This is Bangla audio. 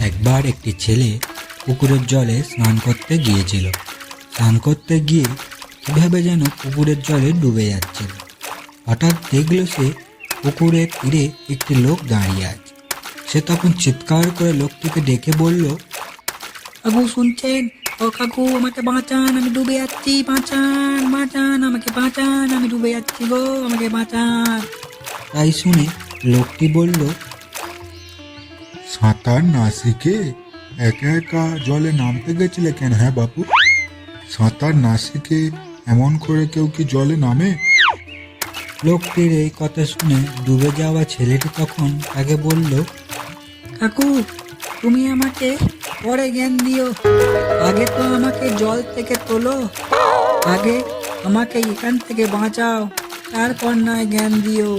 একবার একটি ছেলে পুকুরের জলে স্নান করতে গিয়েছিল। স্নান করতে গিয়ে কীভাবে যেন পুকুরের জলে ডুবে যাচ্ছিল। হঠাৎ দেখল সে পুকুরের তীরে একটি লোক দাঁড়িয়ে আছে। সে তখন চিৎকার করে লোকটিকে ডেকে বলল কাকু শুনছেন? ও কাকু আমাকে বাঁচান আমি ডুবে যাচ্ছি বাঁচান বাঁচান আমাকে বাঁচান আমি ডুবে যাচ্ছি গো আমাকে বাঁচান তাই শুনে লোকটি বলল সাঁতার না শিখে একা একা জলে নামতে গেছিলে কেন হ্যাঁ বাপু? সাঁতার না শিখে এমন করে কেউ কি জলে নামে? লোকটির এই কথা শুনে ডুবে যাওয়া ছেলেটি তখন তাকে বলল কাকু তুমি আমাকে পরে জ্ঞান দিও। আগে তো আমাকে জল থেকে তোলো। আগে আমাকে এখান থেকে বাঁচাও। তারপর নয় জ্ঞান দিও।